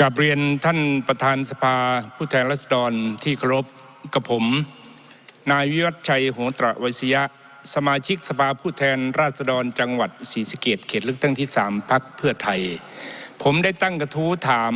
กับเรียนท่านประธานสภาผู้แทนราษฎรที่เคารพกับผม นายวิวัฒชัยโหตระวยสยะ สมาชิกสภาผู้แทนราษฎรจังหวัดศรีสะเกษเขตเลือกตั้งที่3พักเพื่อไทย ผมได้ตั้งกระทู้ถาม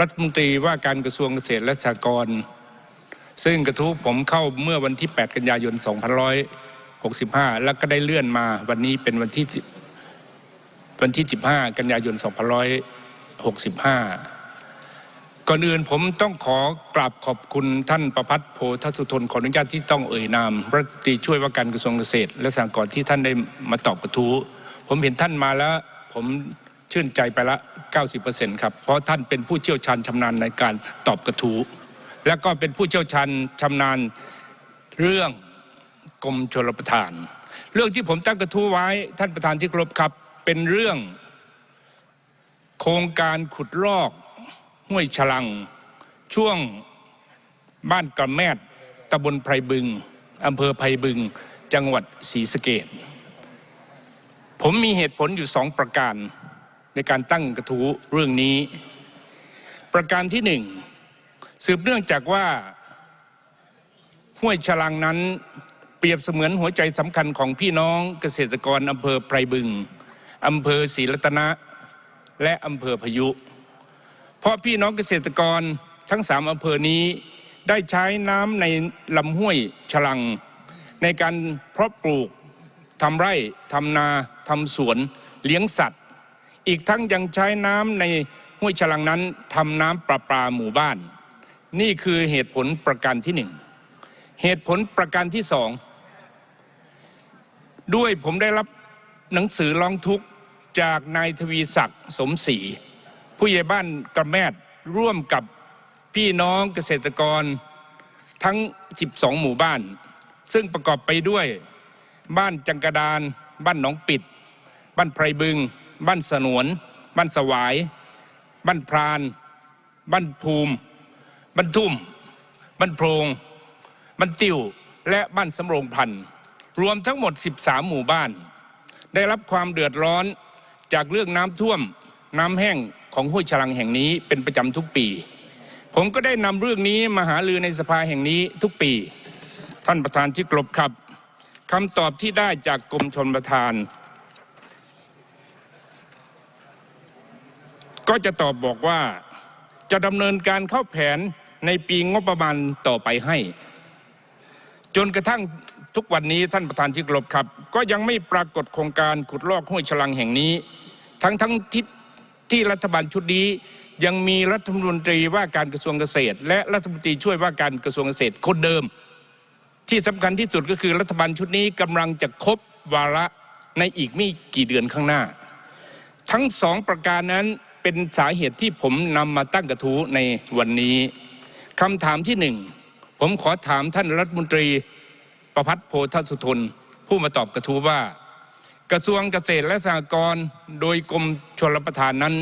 รัฐมนตรีว่าการกระทรวงเกษตรและสหกรณ์ซึ่งกระทู้ผมเข้าเมื่อวันที่ 8 กันยายน 2565 แล้วก็ได้เลื่อนมาวันนี้เป็นวันที่ วันที่ 15 กันยายน 2565 ก่อนอื่นผมต้องขอกราบขอบคุณท่านประพัฒน์โพธสุทนขออนุญาตที่ต้องเอ่ยนามรัฐมนตรีช่วยว่าการกระทรวงเกษตร และสหกรณ์ที่ท่านได้มาตอบกระทู้ผมเห็นท่านมาแล้ว ผมชื่นใจไปละ 90%ครับ เพราะท่านเป็นผู้เชี่ยวชาญชำนาญในการตอบกระทู้และก็เป็นผู้เชี่ยวชาญชำนาญเรื่องกรมชลประทาน เรื่องที่ผมตั้งกระทู้ไว้ท่านประธานที่เคารพครับ เป็นเรื่องโครงการขุดลอก ห้วยฉลัง ช่วงบ้านกระแมดตำบลไพรบึงอำเภอไพรบึง จังหวัดศรีสะเกดผมมีเหตุผลอยู่สองประการในการตั้งกระทู้เรื่องนี้ ประการที่หนึ่งสืบเนื่องจากว่าห้วยฉลังนั้นเปรียบเสมือนหัวใจสำคัญของพี่น้องเกษตรกรอำเภอไพรบึงอำเภอศรีรัตนะ และอำเภอพยุ ราะพี่น้องเกษตรกรทั้งสามอำเภอนี้ได้ใช้น้ำในลำห้วยฉลัง ในการเพาะปลูกทำไร่ทำนาทำสวนเลี้ยงสัตว์ อีกทั้งยังใช้น้ำในห้วยฉลังนั้นทำน้ำประปาหมู่บ้าน นี่คือเหตุผลประการที่หนึ่งเหตุผลประการที่สองด้วยผมได้รับหนังสือร้องทุกข์จากนายทวีศักดิ์สมศรี ผู้ใหญ่บ้านกระแมดร่วมกับพี่น้องเกษตรกรทั้ง 12 หมู่บ้าน ซึ่งประกอบไปด้วย บ้านจังกระดาน บ้านหนองปิด บ้านไพรบึง บ้านสนวน บ้านสวาย บ้านพราน บ้านภูมิ บ้านทุ่ม บ้านโพรง บ้านติวและบ้านสำโรงพันธ์รวมทั้งหมด 13 หมู่บ้าน ได้รับความเดือดร้อนจากเรื่องน้ำท่วม น้ำแห้ง ของห้วยฉลังแห่งนี้เป็นประจำทุกปี ผมก็ได้นำเรื่องนี้มาหาลือในสภาแห่งนี้ทุกปี ท่านประธานที่กรบครับคำตอบที่ได้จากกรมชนประทาน ก็จะตอบบอกว่าจะดำเนินการเข้าแผนในปีงบประมาณต่อไปให้ จนกระทั่งทุกวันนี้ท่านประธานที่กรบครับ ก็ยังไม่ปรากฏโครงการขุดลอกห้วยฉลังแห่งนี้ ทั้งทั้งที่ ที่รัฐบาลชุดนี้ยังมีรัฐมนตรีว่าการกระทรวงเกษตร และรัฐมนตรีช่วยว่าการกระทรวงเกษตรคนเดิม ที่สำคัญที่สุดก็คือรัฐบาลชุดนี้กำลังจะครบวาระในอีกไม่กี่เดือนข้างหน้า ทั้งสองประการนั้นเป็นสาเหตุที่ผมนำมาตั้งกระทู้ในวันนี้คำถามที่หนึ่งผมขอถามท่านรัฐมนตรีประพัฒน์โพธสุทนผู้มาตอบกระทู้ว่า กระทรวงเกษตรและสหกรณ์โดยกรมชลประทานนั้น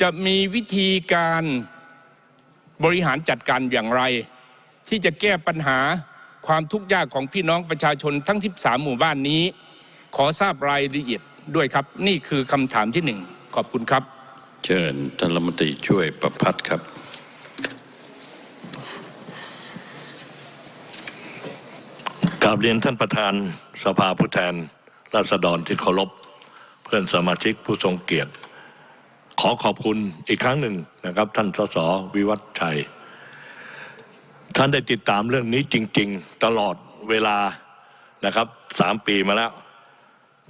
จะมีวิธีการบริหารจัดการอย่างไร ที่จะแก้ปัญหาความทุกข์ยากของพี่น้องประชาชนทั้ง 13 หมู่บ้านนี้ ขอทราบรายละเอียดด้วยครับ นี่คือคำถามที่หนึ่งขอบคุณครับ เชิญท่านรัฐมนตรีช่วยประพัฒน์ครับกราบเรียนท่านประธานสภาผู้แทน ราษฎรที่เคารพเพื่อนสมาชิกผู้ทรงเกียรติ ขอขอบคุณอีกครั้งหนึ่งนะครับ ท่านสสวิวัฒชัย ท่านได้ติดตามเรื่องนี้จริง ๆ ตลอดเวลานะครับสามปีมาแล้ว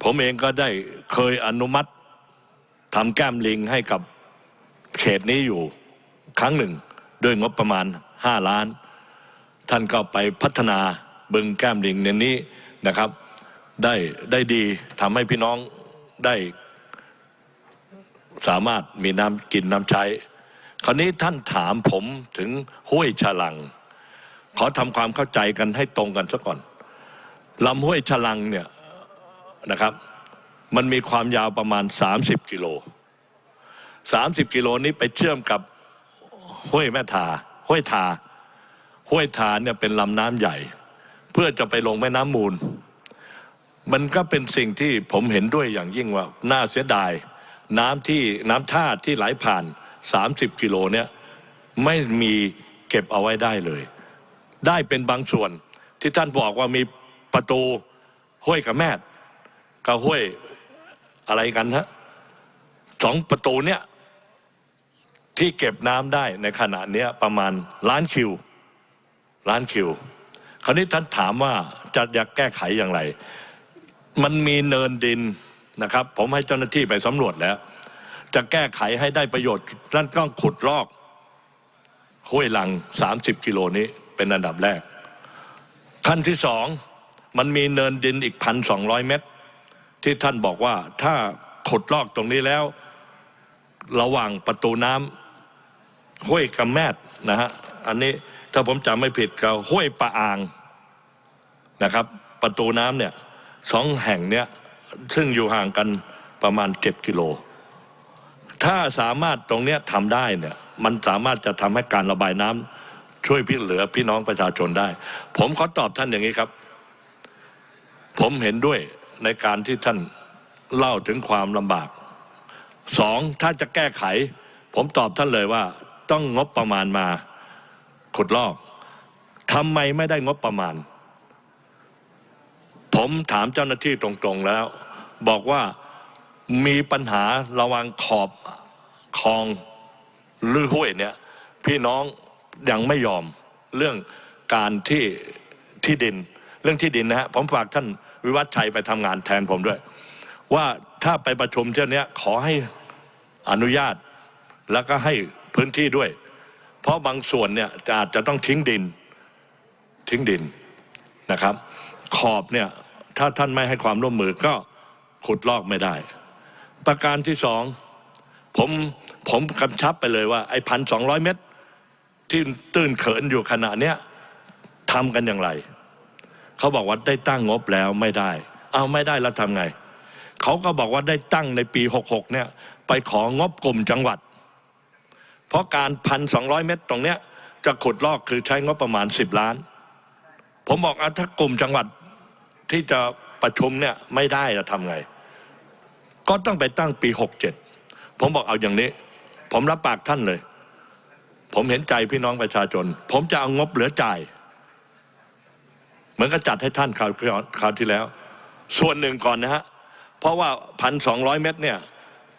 ผมเองก็ได้เคยอนุมัติทำแก้มลิงให้กับเขตนี้อยู่ครั้งหนึ่งด้วยงบประมาณ 5 ล้าน ท่านก็ไปพัฒนาบึงแก้มลิงในนี้นะครับ ได้ได้ดีทำให้พี่น้องได้สามารถมีน้ำกินน้ำใช้ คราวนี้ท่านถามผมถึงห้วยฉลัง ขอทำความเข้าใจกันให้ตรงกันซะก่อนลำห้วยฉลังเนี่ยนะครับ มันมีความยาวประมาณ 30 กิโล 30 กิโลนี้ไปเชื่อมกับห้วยแม่ทาห้วยทาห้วยทาเนี่ยเป็นลำน้ำใหญ่ เพื่อจะไปลงแม่น้ำมูล มันก็เป็นสิ่งที่ผมเห็นด้วยอย่างยิ่งว่าน่าเสียดาย น้ำที่น้ำท่าที่ไหลผ่าน 30 กิโลเนี่ยไม่มีเก็บเอาไว้ได้เลย ได้เป็นบางส่วนที่ท่านบอกว่ามีประตูห้วยกับแม่กับห้วยอะไรกันฮะสองประตูเนี่ยที่เก็บน้ำได้ในขณะเนี้ยประมาณล้านคิว ล้านคิว คราวนี้ท่านถามว่าจะอยากแก้ไขอย่างไร มันมีเนินดินนะครับ ผมให้เจ้าหน้าที่ไปสำรวจแล้ว จะแก้ไขให้ได้ประโยชน์นั่นต้องขุดลอกห้วยหลัง 30 กิโลนี้เป็นอันดับแรก ขั้นที่สองมันมีเนินดินอีกพันสองร้อยเมตร ที่ท่านบอกว่าถ้าขุดลอกตรงนี้แล้ว ระหว่างประตูน้ำห้วยกำแมดนะฮะอันนี้ถ้าผมจำไม่ผิดก็ห้วยปะอ่างนะครับ ประตูน้ำเนี่ย สองแห่งเนี่ยซึ่งอยู่ห่างกันประมาณเจ็ดกิโล ถ้าสามารถตรงเนี้ยทำได้เนี่ยมันสามารถจะทำให้การระบายน้ำช่วยพี่เหลือพี่น้องประชาชนได้ ผมขอตอบท่านอย่างนี้ครับ ผมเห็นด้วยในการที่ท่านเล่าถึงความลำบากสองถ้าจะแก้ไข ผมตอบท่านเลยว่า ต้องงบประมาณมาขุดลอกทำไมไม่ได้งบประมาณ ผมถามเจ้าหน้าที่ตรงๆแล้ว บอกว่ามีปัญหาระวังขอบคลองหรือห้วยเนี่ยพี่น้องยังไม่ยอมเรื่องการที่ที่ดิน เรื่องที่ดินนะฮะผมฝากท่านวิวัฒชัยไปทำงานแทนผมด้วย ว่าถ้าไปประชุมเที่ยวนี้ขอให้อนุญาตแล้วก็ให้พื้นที่ด้วย เพราะบางส่วนเนี่ยอาจจะต้องทิ้งดินทิ้งดินนะครับ ขอบเนี่ย ถ้าท่านไม่ให้ความร่วมมือก็ขุดลอกไม่ได้ ประการที่สองผมผมกำชับไปเลยว่าไอ้พันสองร้อยเมตร ที่ตื้นเขินอยู่ขณะเนี้ยทำกันอย่างไร เขาบอกว่าได้ตั้งงบแล้วไม่ได้ เอาไม่ได้แล้วทำไง เขาก็บอกว่าได้ตั้งในปี 66 เนี่ย ไปของบกลุ่มจังหวัด เพราะการพันสองร้อยเมตรตรงเนี้ยจะขุดลอกคือใช้งบประมาณ 10 ล้าน ผมบอกอถ้ากลุ่มจังหวัด ที่จะประชุมเนี่ยไม่ได้จะทำไง ก็ต้องไปตั้งปี67ผมบอกเอาอย่างนี้ ผมรับปากท่านเลย ผมเห็นใจพี่น้องประชาชน ผมจะเอางบเหลือจ่าย เหมือนกับจัดให้ท่านคราวคราวที่แล้ว ส่วนหนึ่งก่อนนะฮะ เพราะว่าพันสองร้อยเมตรเนี่ย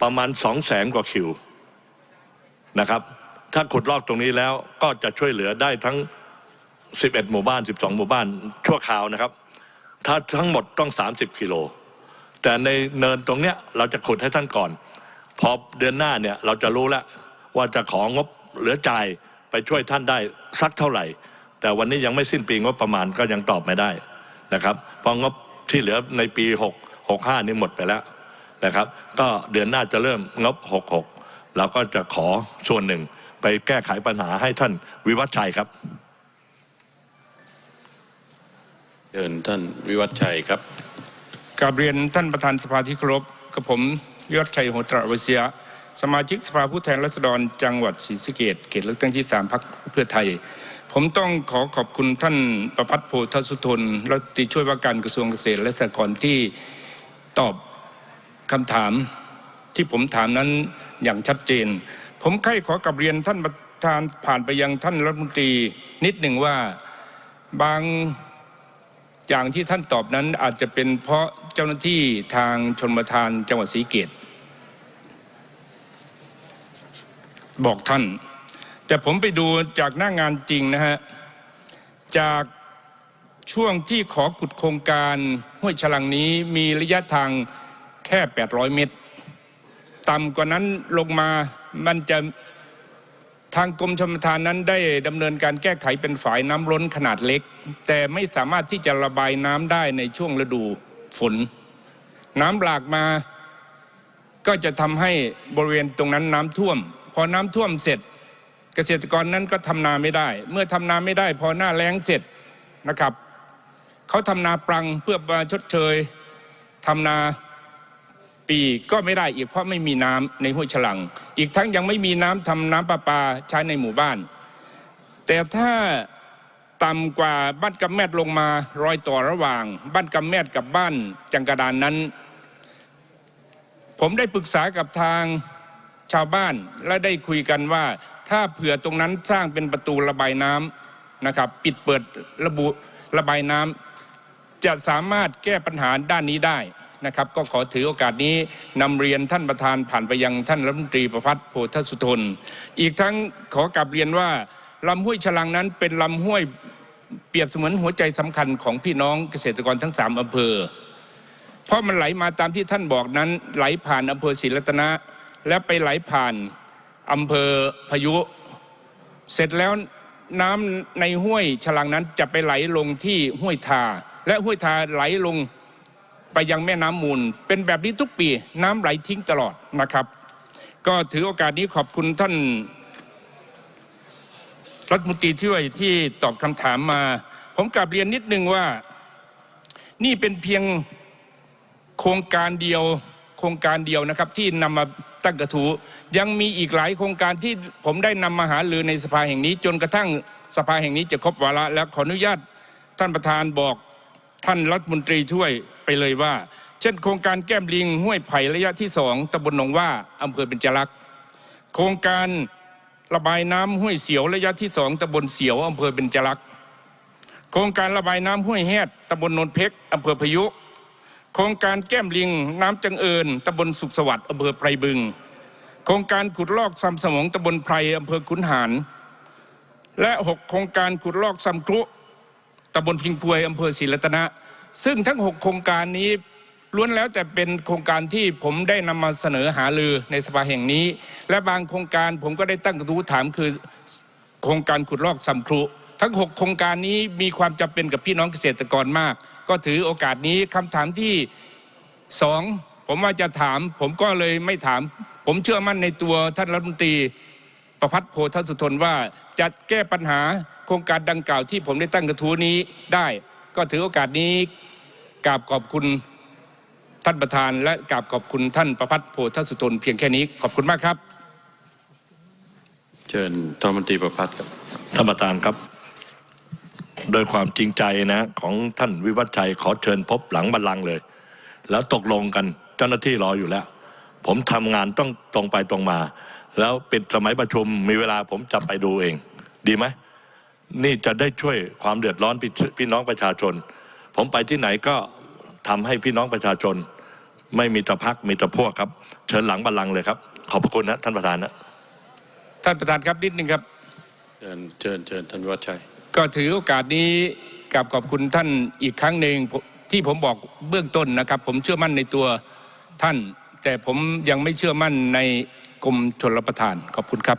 ประมาณสองแสนกว่าคิวนะครับ ถ้าขุดลอกตรงนี้แล้วก็จะช่วยเหลือได้ทั้ง 11 หมู่บ้าน 12 หมู่บ้านชั่วคราวนะครับ ถ้าทั้งหมดต้อง 30 กิโล แต่ในเนินตรงเนี้ยเราจะขุดให้ท่านก่อน พอเดือนหน้าเนี่ยเราจะรู้แล้วว่าจะของงบเหลือจ่ายไปช่วยท่านได้สักเท่าไหร่ แต่วันนี้ยังไม่สิ้นปีงบประมาณก็ยังตอบไม่ได้นะครับเพราะงบที่เหลือในปี 6 65 นี่หมดไปแล้วนะครับ ก็เดือนหน้าจะเริ่มงบ 66 เราก็จะขอส่วนหนึ่งไปแก้ไขปัญหาให้ท่านวิวัฒชัยครับ เชิญท่านวิวัฒชัยครับกราบเรียนท่านประธานสภาที่เคารพกับผมยศชัยโหตระวเสียสมาชิกสภาผู้แทนราษฎรจังหวัดศรีสะเกษเขตเลือกตั้งที่3พักเพื่อไทย ผมต้องขอขอบคุณท่านประพัฒน์โพธสุทนรัฐมนตรีช่วยว่าการกระทรวงเกษตรและสหกรณ์ที่ตอบคำถามที่ผมถามนั้นอย่างชัดเจน ผมใคร่ขอกลับเรียนท่านประธานผ่านไปยังท่านรัฐมนตรีนิดหนึ่งว่าบาง อย่างที่ท่านตอบนั้นอาจจะเป็นเพราะเจ้าหน้าที่ทางชนประทานจังหวัดศรีเกตบอกท่าน แต่ผมไปดูจากหน้างงานจริงนะฮะ จากช่วงที่ขอขุดโครงการห้วยฉลังนี้มีระยะทางแค่ 800 เมตร ต่ำกว่านั้นลงมามันจะ ทางกรมชลประทานนั้นได้ดำเนินการแก้ไขเป็นฝายน้ำล้นขนาดเล็ก แต่ไม่สามารถที่จะระบายน้ำได้ในช่วงฤดูฝน น้ำหลากมาก็จะทำให้บริเวณตรงนั้นน้ำท่วม พอน้ำท่วมเสร็จ เกษตรกรนั้นก็ทำนาไม่ได้ เมื่อทำนาไม่ได้ พอหน้าแล้งเสร็จนะครับ เขาทำนาปรังเพื่อมาชดเชยทำนา ปีก็ไม่ได้อีกเพราะไม่มีน้ำในห้วยฉลัง อีกทั้งยังไม่มีน้ำทำน้ำประปาใช้ในหมู่บ้าน แต่ถ้าต่ำกว่าบ้านกำแมดลงมารอยต่อระหว่าง บ้านกำแมดกับบ้านจังกระดานนั้น ผมได้ปรึกษากับทางชาวบ้านและได้คุยกันว่า ถ้าเผื่อตรงนั้นสร้างเป็นประตูระบายน้ำนะครับ ปิดเปิดระบุระบายน้ำจะสามารถแก้ปัญหาด้านนี้ได้ นะครับก็ขอถือโอกาสนี้นำเรียนท่านประธานผ่านไปยังท่านรัฐมนตรีประพัฒน์โพธสุทน อีกทั้งขอกลับเรียนว่าลำห้วยฉลังนั้นเป็นลำห้วยเปรียบเสมือนหัวใจสำคัญของพี่น้องเกษตรกรทั้งสามอำเภอ เพราะมันไหลมาตามที่ท่านบอกนั้นไหลผ่านอำเภอศรีรัตนะ และไปไหลผ่านอำเภอพายุ เสร็จแล้วน้ำในห้วยฉลังนั้นจะไปไหลลงที่ห้วยทา และห้วยทาไหลลง ไปยังแม่น้ำมูล เป็นแบบนี้ทุกปีน้ำไหลทิ้งตลอดนะครับ ก็ถือโอกาสนี้ขอบคุณท่านรัฐมนตรีช่วยที่ตอบคำถามมา ผมกลับเรียนนิดนึงว่านี่เป็นเพียงโครงการเดียวโครงการเดียวนะครับที่นำมาตั้งกระทู้ยังมีอีกหลายโครงการที่ผมได้นำมาหาลือในสภาแห่งนี้ จนกระทั่งสภาแห่งนี้จะครบวาระแล้วขออนุญาตท่านประธานบอก ท่านรัฐมนตรีช่วยไปเลยว่า เช่น โครงการแก้มลิงห้วยไผ่ระยะที่สองตำบลหนองว่าอำเภอเบญจลักษ์โครงการระบายน้ำห้วยเสียวระยะที่สองตำบลเสียวอำเภอเบญจลักษ์โครงการระบายน้ำห้วยแฮดตำบลนนเพกอำเภอพยุโครงการแก้มลิงน้ำจังเอิญตำบลสุขสวัสดิ์อำเภอไพรบึง โครงการขุดลอกซ้ำสมองตำบลไพรอำเภอขุนหาร และหกโครงการขุดลอกซ้ำครุ ตำบลพิงพวยอำเภอศรีรัตนะ ซึ่งทั้งหกโครงการนี้ล้วนแล้วแต่เป็นโครงการที่ผมได้นำมาเสนอหาลือในสภาแห่งนี้ และบางโครงการผมก็ได้ตั้งกระทู้ถามคือโครงการขุดลอกซ้ำครุ ทั้ง 6 โครงการนี้มีความจำเป็นกับพี่น้องเกษตรกรมาก ก็ถือโอกาสนี้คำถามที่สองผมว่าจะถาม ผมก็เลยไม่ถาม ผมเชื่อมั่นในตัวท่านรัฐมนตรี ประพัฒน์โพธสุทนว่าจะแก้ปัญหาโครงการดังกล่าวที่ผมได้ตั้งกระทู้นี้ได้ ก็ถือโอกาสนี้กราบขอบคุณท่านประธาน และกราบขอบคุณท่านประพัฒน์โพธสุทนเพียงแค่นี้ขอบคุณมากครับ เชิญท่านรัฐมนตรีประพัฒน์ครับท่านประธานครับ โดยความจริงใจนะของท่านวิวัฒชัยขอเชิญพบหลังบัลลังก์เลย แล้วตกลงกันเจ้าหน้าที่รออยู่แล้ว ผมทำงานต้องตรงไปตรงมา แล้วปิดสมัยประชุมมีเวลาผมจะไปดูเอง ดีไหมนี่จะได้ช่วยความเดือดร้อนพี่พี่น้องประชาชน ผมไปที่ไหนก็ทำให้พี่น้องประชาชน ไม่มีตะพักมีตะพวกครับ เชิญหลังบัลลังก์เลยครับ ขอบพระคุณนะท่านประธานนะท่านประธานครับนิดนึงครับเชิญเชิญเชิญท่านวิวัฒชัย ก็ถือโอกาสนี้กับขอบคุณท่านอีกครั้งหนึ่งที่ผมบอกเบื้องต้นนะครับ ผมเชื่อมั่นในตัวท่าน แต่ผมยังไม่เชื่อมั่นใน กรมชลประทานขอบคุณครับ